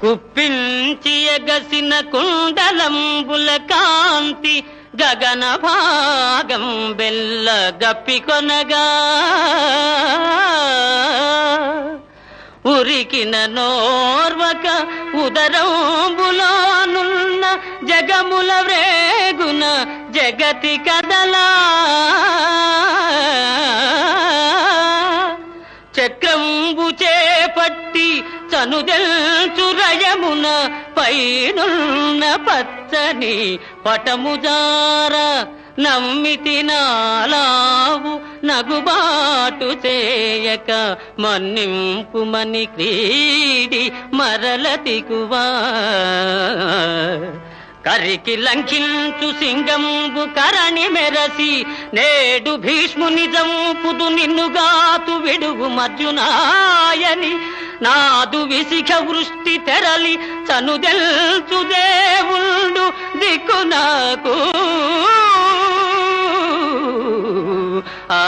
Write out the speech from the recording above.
కుప్పించి ఎగసిన కుండలంబుల కాంతి గగన భాగం బెల్ల గప్పికొనగా ఉరికిన నోర్వక ఉదరంబులోనున్న జగముల వ్రేగున జగతి కదలా. చక్రంబు చే పట్టి చనుదెల్చురయమున పైనున్న పచ్చని పటముజార నమ్మితి నాలావు నగుబాటు చేయక మన్నింపుమని క్రీడి మరల మరలతికువా కరికి లంకించు సింగంబు కరణి మెరసి నేడు భీష్ము భీష్ముని జంపుదు నిన్నుగాతు విడుగు మర్జునాయని. నాదు విశిఖ వృష్టి తెరలి చనుదెల్చు దేవుళ్ళు దిక్కు నాకు ఆ